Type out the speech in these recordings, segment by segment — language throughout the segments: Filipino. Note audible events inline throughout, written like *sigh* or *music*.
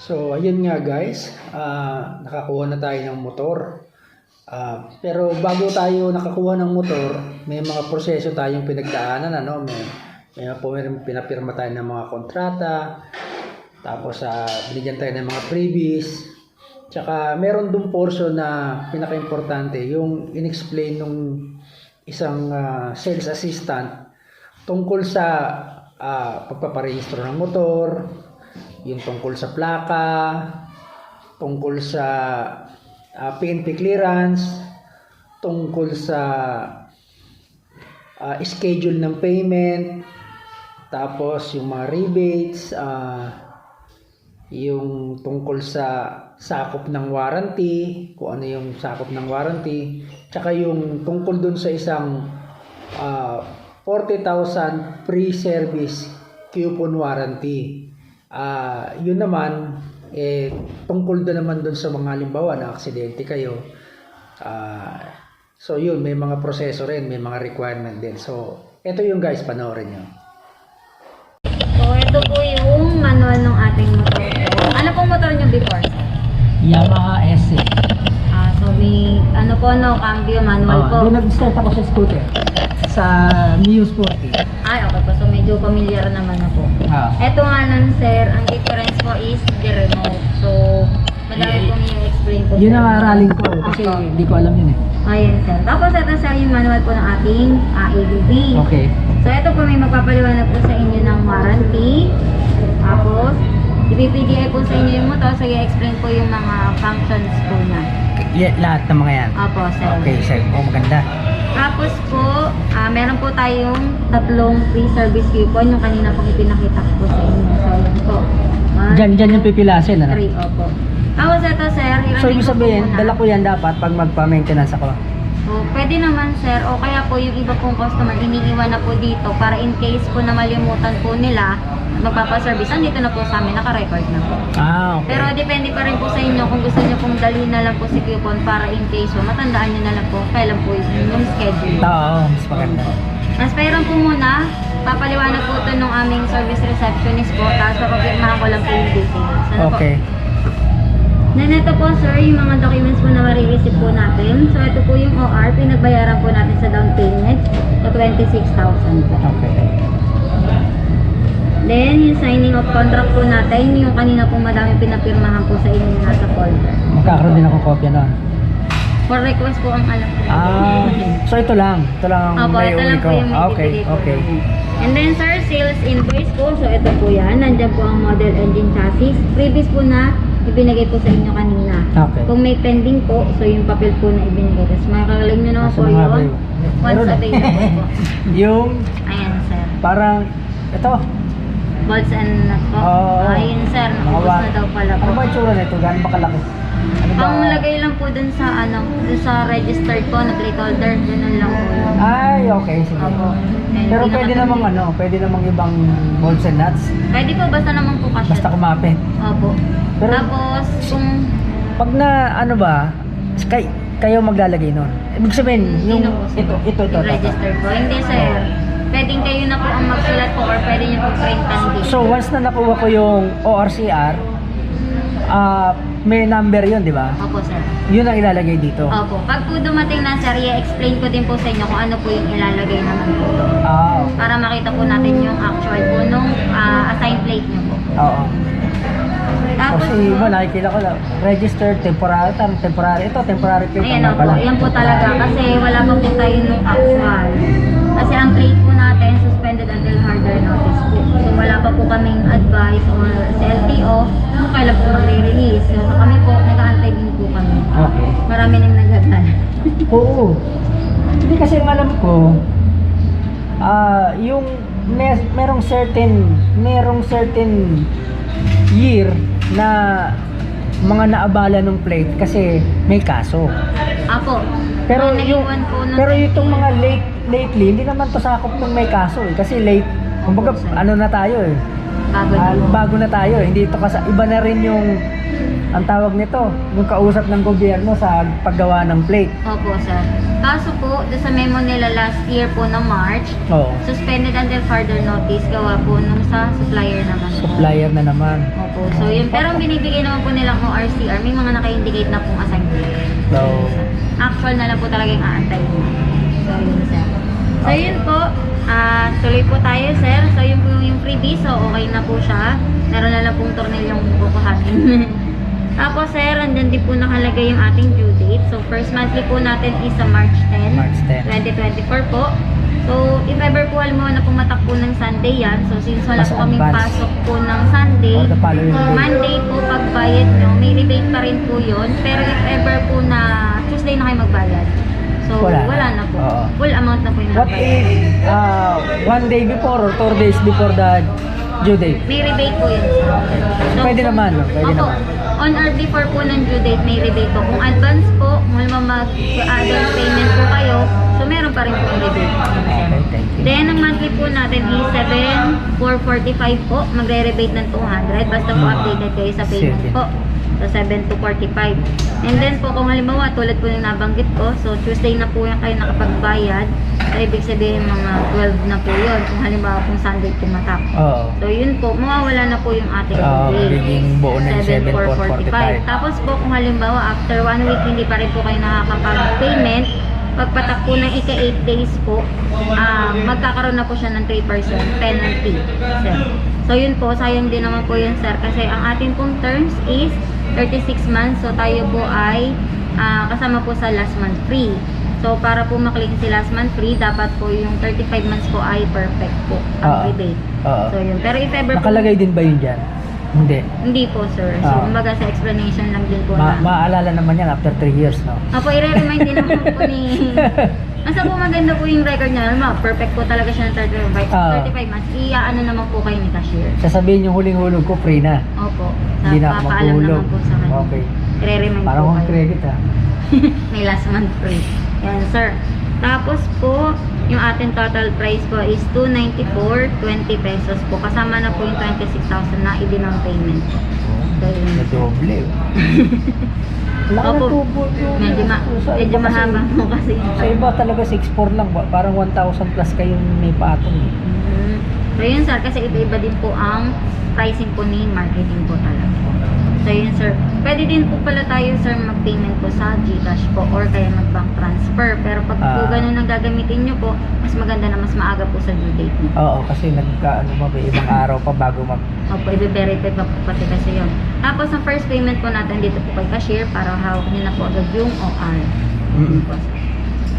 So, ayun nga guys, ah, nakakuha na tayo ng motor. Ah, pero bago tayo nakakuha ng motor, may mga proseso tayong pinagdaanan, ano, may, may pinapirma tayo ng mga kontrata, tapos ah, binigyan tayo ng mga freebies, tsaka meron dong portion na pinaka-importante, yung in-explain nung isang ah, sales assistant tungkol sa ah, pagpaparehistro ng motor, yung tungkol sa plaka, tungkol sa ah, PNP clearance, tungkol sa ah, schedule ng payment, tapos yung mga rebates, ah, yung tungkol sa sakop ng warranty, kung ano yung sakop ng warranty, tsaka yung tungkol dun sa isang ah, 40,000 free service coupon warranty. Ah, yun naman eh tungkol doon naman doon sa mga halimbawa na aksidente kayo. Ah, so yun, may mga proseso rin, may mga requirement din. So, ito yung guys, panoorin nyo. So, ito po yung manual ng ating motor. Ano pong motor nyo before? Yamaha S6. Ah, so, may ano po, no, cambio manual po. doon nag-start ako sa scooter. Sa Mio Sporty. Ay, okay po. So, medyo familiar naman na po. Ah. Ito nga lang, sir, ang difference po is the remote. So, madami pong i-explain po. Yun sir. ang aralin ko eh, kasi Opo. hindi ko alam yun eh. Ayan, sir. Tapos, ito, sir, yung manual po ng ating ABB. Okay. So, ito po may magpapaliwanag po sa inyo ng warranty. Tapos, ipipDI po sa inyo yung motor. So, i-explain po yung mga functions po na. Yeah, lahat ng mga yan. Opo, sir. Okay, sir. Oh, maganda. Tapos po, ah, meron po tayong tatlong free service coupon. Yung kanina pong ipinakita ko po sa inyo. So, yan po. One, Diyan, diyan yung pipilasin, ano? three, opo. Tapos ito, sir. i-running So, ibig sabihin, dala ko yan dapat pag magpa-maintenance ako. So, pwede naman, sir. O kaya po yung iba pong customer, iniiwan na po dito para in case po na malimutan po nila, magpapaservice, andito na po sa amin, naka-record na po. Ah, okay. Pero depende pa rin po sa inyo kung gusto niyo pong dalhin na lang po si coupon para in case po, matandaan niyo na lang po kailan po yung, schedule. Oo, mas maganda. Mas mayroon po muna, papaliwanag po ito ng aming service receptionist po, tapos papapirmahan ko lang po yung details. Ano po? Okay. Then ito po sir, yung mga documents po na marireceive po natin. So ito po yung OR, pinagbayaran po natin sa down payment, so 26,000 po. Okay. Then yung signing of contract po natin, yung kanina po madami pinapirmahan po sa inyo nasa folder. Magkakaroon din ako kopya nun. For request po ang alam ko. Ah, so ito lang. Ito lang ang Opo, may ito uwi lang ko. po yung Ah, okay, po okay. namin. And then sir, sales invoice po. So ito po yan. Nandiyan po ang model engine chassis. Previous po na ibinigay po sa inyo kanina. Okay. Kung may pending po, so yung papel po na ibinigay. Tapos makakalim nyo naman Nasa po mga yun. Once Meron available po. *laughs* yung Ayan sir. parang, ito, Bolts and nut po. Oo. Ayun sir, mga nakubos na daw pala po. ano ba itsura nito? Gano'n ba kalaki? Ano ba? Ang lagay lang po dun sa ano, dun sa registered po na plate holder, ganun lang po yun. Ay, okay. Sige. Opo. Then, Pero hindi pwede namang ano, pwede namang ibang bolts and nuts. Pwede po, basta naman po kasi. Basta kumapit. Opo. Pero- Tapos, kung Pag na, ano ba, kay, kayo maglalagay nun. Ibig sabihin, yung, Sino po, sir? ito, ito, ito. yung ito. register po. Hindi sir. Pwedeng kayo na po ang magsulat po or pwede nyo po printan din. So, once na nakuha ko yung ORCR, ah may number yun, di ba? Opo sir. Yun ang ilalagay dito. Opo. Pag po dumating na sir, i-explain ko din po sa inyo kung ano po yung ilalagay naman po. Ah, okay. Para makita po natin yung actual po nung ah, assigned plate nyo po. Oo. Tapos Kasi iba, nakikita ko lang, registered, temporary, tam, temporary. Ito, temporary plate. Ayan naman po, pala. yan po talaga kasi wala pa po tayo nung actual. Kasi ang plate po natin suspended until further notice po. So wala pa po kaming advice or sa LTO kung kailan po magre-release. So kami po, nag-aantay din po kami. Okay. Marami nang nagdadala. *laughs* Oo. Hindi kasi ang alam ko, ah yung may, merong certain, merong certain year na mga naabala ng plate kasi may kaso. Apo, Pero yung naiwan po ng pero itong mga late lately hindi naman to sakop ng may kaso eh kasi late kumbaga ano na tayo eh Bago Ah, bago na tayo. Hindi ito kasi iba na rin yung ang tawag nito, yung kausap ng gobyerno sa paggawa ng plate. Opo, sir. Kaso po, doon sa memo nila last year po na March, Oo. suspended until further notice gawa po nung sa supplier naman. po. Supplier na naman. Opo, so yun. Pero ang binibigay naman po nilang ORCR, may mga naka-indicate na pong assignment. So, Actual na lang po talaga yung aantay mo. So yun, sir. So yun po, ah tuloy po tayo, sir. So yun po yung freebie, so okay na po siya. Meron na lang pong tornil yung kukuhanin. *laughs* Tapos sir, andyan din po nakalagay yung ating due date. So first monthly po natin is sa March 10, March 10. 2024 po. So if ever po alam mo na pumatak po ng Sunday yan, so since wala Mas po kaming advance. pasok po ng Sunday, Or the following day. Monday po pagbayad nyo, may rebate pa rin po yun. Pero if ever po na Tuesday na kayo magbayad, so Wala wala, na. na. po. Oo. Full amount na po yung what nabayad. if uh, one day before or two days before the due date? May rebate po yun. sir. Pwede naman, no? Pwede Opo. naman. On or before po ng due date, may rebate po. Kung advance po, kung mag-advance payment po kayo, so meron pa rin po rebate. Then, ang monthly po natin is 7,445 po. Magre-rebate ng 200. Basta po Hmm. updated kayo sa payment po. So, 7,245. And then po, kung halimbawa, tulad po yung nabanggit ko, so Tuesday na po yan kayo nakapagbayad. So, ibig sabihin mga 12 na po yun. Kung halimbawa kung Sunday pumatak. Oo. So, yun po, mawawala na po yung ating Oo, rebate. magiging buo na yung 7,445. 7,445. Tapos po, kung halimbawa, after one week, hindi pa rin po kayo nakakapag-payment, pagpatak po ng ika 8 days po, ah, magkakaroon na po siya ng 3% penalty. Sir. So, yun po, sayang din naman po yun, sir. Kasi ang ating pong terms is 36 months. So, tayo po ay ah, kasama po sa last month free. So, para po maklik si last month free, dapat po yung 35 months po ay perfect po ang Oo. rebate. Oo. So, yun. Pero if ever po, Nakalagay din ba yun dyan? Hindi. hindi po, sir. So, Ah. kumbaga sa explanation lang din po Ma na. maaalala naman yan after 3 years, no? Opo, i-remind din naman po ni... *laughs* Asa po maganda po yung record niya. Ma, perfect po talaga siya ng 35, Ah. 35 months. Iya-ano naman po kayo ni cashier. Sasabihin yung huling-hulog ko, free na. Opo. Sa Hindi na ako papaalam maghulog. naman po sa kanya. Okay. I-remind Parang po kung kayo. credit, ah. *laughs* May last month free. Yan, sir. Tapos po, yung ating total price po is 294.20 pesos po. Kasama na po yung 26,000 na i-down payment. So, yun. Doble. Wala Opo. na tubo. Medyo, ma medyo mahaba po kasi. Sa iba talaga 6.4 lang. ba- Parang 1,000 plus kayong may patong. eh. Mm. So yun sir, kasi iba-iba din po ang pricing po ni marketing po talaga. So yun sir, pwede din po pala tayo sir mag-payment po sa Gcash po or kaya mag-bank transfer. Pero pag po Ah. ganun ang gagamitin nyo po, mas maganda na mas maaga po sa due date nyo. Oo, kasi nagka, ano ba, may ibang araw pa bago mag... Opo, i-verify pa po pati kasi yun. Tapos ang first payment po natin dito po kay cashier para hawak nyo na po agad yung OR. Mm. Sir.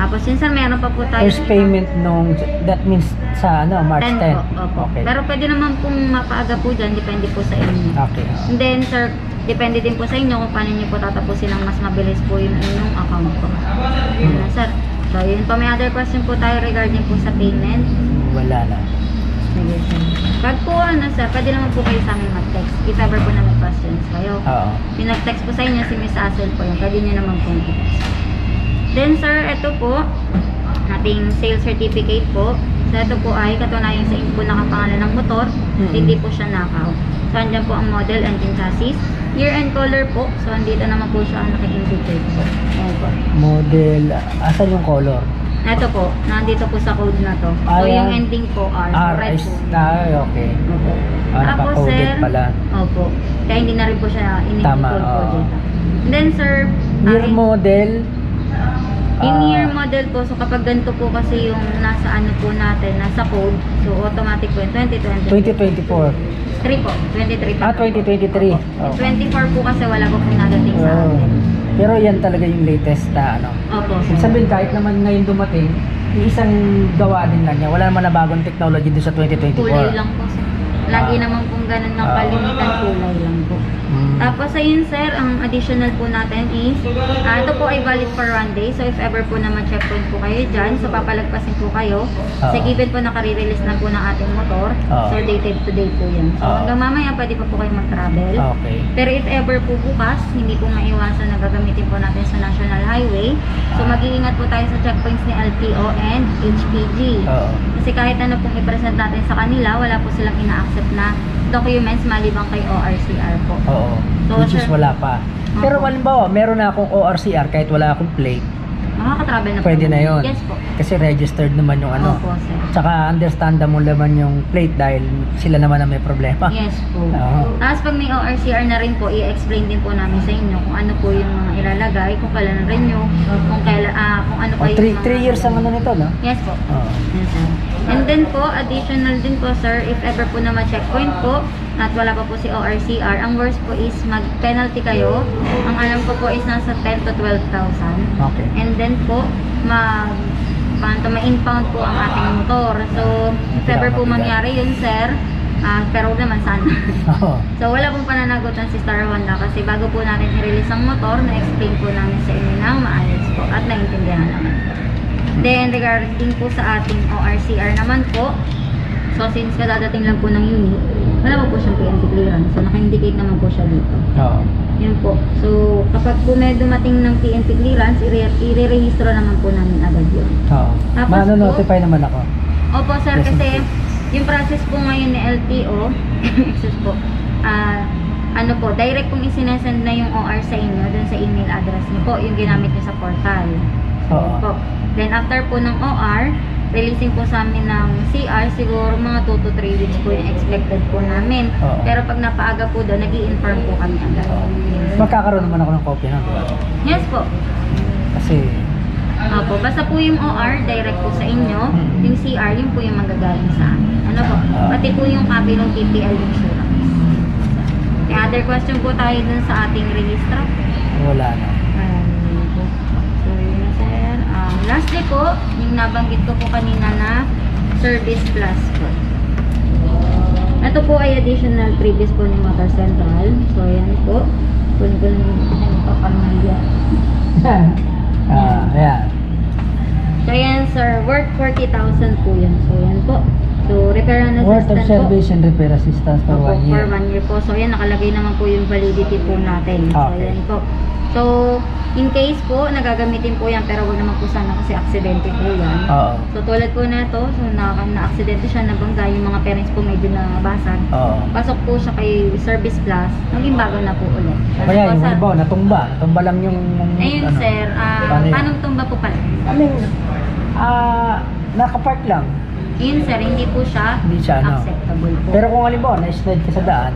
Tapos sir, meron pa po tayo. First payment nung... That means sa ano, March 10 10. po. Opo. Okay. Pero pwede naman pong mapaaga po dyan, depende po sa inyo. Okay. And then, sir, depende din po sa inyo kung paano nyo po tatapusin ng mas mabilis po yung inyong account po. Yun na, sir. So, yun po. May other question po tayo regarding po sa payment. Wala na. Sige, sir. Pag po, ano, sir, pwede naman po kayo sa amin mag-text. If ever po na may questions kayo. Oo. Yung nag-text po sa inyo, si Miss Hazel po yun. Pwede nyo naman po i-text. Then, sir, ito po, ating sales certificate po. So, ito po ay katunayan sa inyo po nakapangalan ng motor. Mm-mm. Hindi po siya nakaw. So, andyan po ang model, engine chassis. Year and color po. So, andito naman po siya naka-indicate po. Ayan po. Model... Asan yung color? Ito po, nandito po sa code na to. So, Ayan. yung ending po R. R red is... po. Ah, okay. Opo. Ah, Tapos, naka-coded sir, pala. Opo. Kaya hindi na rin po siya in-code Tama, po oo. dito. And then, sir, Year ay- model... Yung ah, year model po, so kapag ganito po kasi yung nasa ano po natin, nasa code, so automatic po yung 2020. 2024. 3 po, 23 po. Ah, 2023. Yung Okay. 24 po kasi wala po pong nadating sa Oh. atin. Pero yan talaga yung latest na ano. Opo, sir. sabihin kahit naman ngayon dumating, yung isang gawa din lang niya. Wala naman na bagong technology doon sa 2024. Kulay lang po, sir. Lagi Ah. naman pong ganun ng kalimitan kulay lang po. Tapos ayun sir, ang additional po natin is, ah, ito po ay valid for one day. So if ever po na ma-checkpoint po kayo dyan, so papalagpasin po kayo. Ah. Sa given po nakare-release na po ng ating motor. Ah. So dated to date po yan. So Ah. hanggang mamaya pwede pa po kayo mag-travel. Okay. Pero if ever po bukas, hindi po maiwasan na gagamitin po natin sa National Highway. So mag-iingat po tayo sa checkpoints ni LTO and HPG. Oo. Kasi kahit ano pong i-present natin sa kanila, wala po silang ina-accept na documents maliban kay ORCR po. Oo. So, Which is wala pa. Pero halimbawa, meron na akong ORCR kahit wala akong plate. Makaka-travel na po. Pwede na yun. Yes po. Kasi registered naman yung ano. Opo, sir. Tsaka understandable naman yung plate dahil sila naman ang may problema. Yes po. Oo. Tapos pag may ORCR na rin po, i-explain din po namin sa inyo kung ano po yung mga ilalagay, kung kailan renew, kung kailan, ah, kung ano pa Oh, yung three, mga... three years ang ano nito, no? Yes po. Oo. Yes, sir. And then po, additional din po, sir, if ever po na ma-checkpoint po, at wala pa po si ORCR, ang worst po is mag-penalty kayo. Ang alam ko po is nasa 10 to 12,000. Okay. And then po, mag paano ma-impound po ang ating motor. So, if ever po mangyari yun, sir, ah, pero huwag naman sana. *laughs* So, wala pong pananagutan si Star Honda kasi bago po natin i-release ang motor, na-explain po namin sa inyo ng maayos po at naintindihan naman. Then, regarding po sa ating ORCR naman po, so since kadadating lang po ng unit, wala po po siyang PNP clearance. So, naka-indicate naman po siya dito. Oo. Yun po. So, kapag po may dumating ng PNP clearance, ire- i-re-rehistro naman po namin agad yun. Oo. Tapos Mano-notify naman ako. Opo, sir, Yes, kasi yung process po ngayon ni LTO, *laughs* excuse po, ah, ano po, direct pong isinesend na yung OR sa inyo, dun sa email address niyo po, yung ginamit niyo sa portal. Oo. po. Then, after po ng OR, releasing po sa amin ng CR, siguro mga 2 to 3 weeks po yung expected po namin. Oo. Pero pag napaaga po doon, nag inform po kami agad. Magkakaroon naman ako ng copy ng diba? Yes po. Kasi, Opo, basta po yung OR, direct po sa inyo. Hmm. Yung CR, yun po yung magagaling sa amin. Ano po? Ah. Pati po yung copy ng TPL insurance. May other question po tayo dun sa ating registro. wala na. Po, yung nabanggit ko po kanina na service plus po. Ito po ay additional previous po ni Motor Central. So, yan po. Kunin ko lang yung papamilya. *laughs* Ah, ayan. So, yan sir. Worth 40,000 po yan. So, yan po. So, repair and Worth of assistant po. service and repair assistance for Opo, one year. For one year po. So, yan, nakalagay naman po yung validity po natin. So, Okay. yan po. So, in case po, nagagamitin po yan, pero wag naman po sana kasi aksidente po yan. Oo. So, tulad po na ito, so, na, na-aksidente siya, nabangga, yung mga parents po medyo nabasag. Oo. Pasok po siya kay Service Plus, naging bago na po ulit. Kaya yung halimbawa, natumba. Natumba lang yung... Ayun, ano. sir. ah, Paano tumba po pala? I mean, ah, nakapark lang. Yun, sir, hindi po siya, Hindi siya, ano. acceptable po. Pero kung halimbawa, na-slide ka sa daan,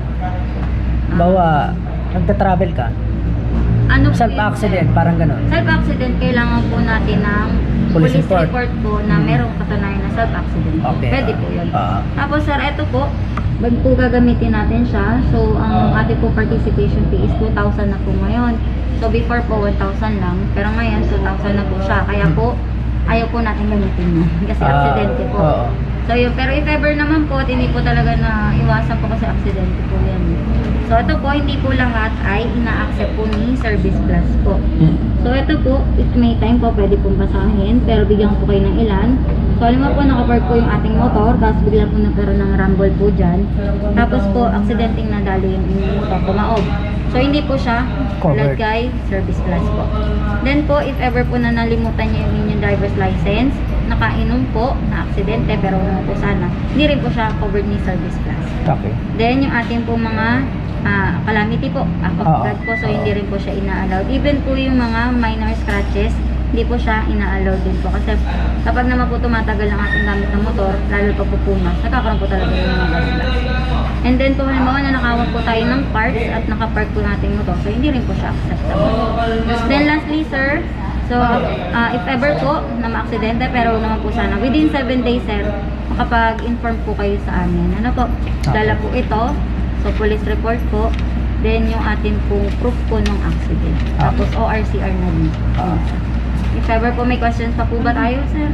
bawa, nagta-travel ka, ano self-accident, parang ganun. Self-accident, kailangan po natin ng Police police, report. report. po na Hmm. merong katunayan na self-accident. Okay, Pwede ah. po yun. Ah. Tapos sir, eto po, bag po gagamitin natin siya. So, ang Ah. ating po participation fee is 2,000 na po ngayon. So, before po 1,000 lang. Pero ngayon, 2,000 na po siya. Kaya po, ayaw po natin gamitin yun. *laughs* Kasi Ah, aksidente po. oo. So, yun. Pero if ever naman po, hindi po talaga na iwasan po kasi aksidente po yan. So, ito po, hindi po lahat ay ina-accept po ni Service Plus po. So, ito po, if may time po, pwede pong basahin. Pero bigyan ko kayo ng ilan. So, alam mo po, nakapark po yung ating motor. Tapos bigla po nagkaroon ng rumble po dyan. Tapos po, aksidenteng nadalo yung inyong motor, kumaob. So, hindi po siya Covered. lagay service plus po. Then po, if ever po na nalimutan niyo yung inyong driver's license, nakainom po, na aksidente, pero wala po sana, hindi rin po siya covered ni service plus. Okay. Then, yung ating po mga ah, calamity po, act of Oo. God po, so hindi rin po siya ina-allowed. Even po yung mga minor scratches, hindi po siya ina-allowed din po. Kasi kapag naman po tumatagal ang ating gamit ng motor, lalo pa po pumas, nagkakaroon po talaga ng mga gasgas. And then po, halimbawa na nakawag po tayo ng parts at nakapark po natin motor, so hindi rin po siya acceptable. Then lastly, sir, so ah, if ever po na ma-aksidente, pero naman po sana, within 7 days, sir, makapag-inform po kayo sa amin. Ano po, dala po ito, so police report po, then yung ating pong proof po ng accident. Ah. Tapos ORCR na din. Ah. If ever po may questions pa po ba tayo, sir?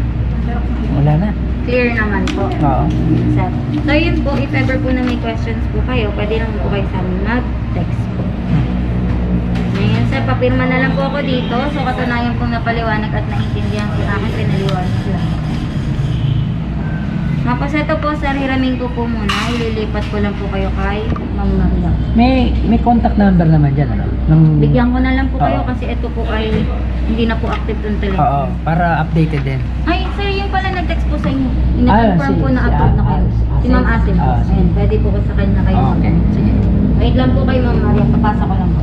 Wala na. Clear naman po. Oo. Sir. So yun po, if ever po na may questions po kayo, pwede lang po kayo sa amin mag-text po. Ngayon sir, papirma na lang po ako dito. So katunayan pong napaliwanag at naintindihan ko na aking pinaliwanag hiramin ko po muna. Ililipat ko lang po kayo kay Ma'am Maria. May may contact number naman dyan, ano? Nung, Bigyan ko na lang po kayo Oo. kasi ito po ay hindi na po active yung telephone. Oo, para updated din. Ay, sir, yung pala nag-text po sa inyo. Ah, Ina-confirm si- po na si upload na kayo. ah, Si Ma'am Asim. ah, sige. Ayan, pwede po ko sa kanya kayo. Okay, sige. Wait lang po kayo, Ma'am Maria. Papasa ko lang po.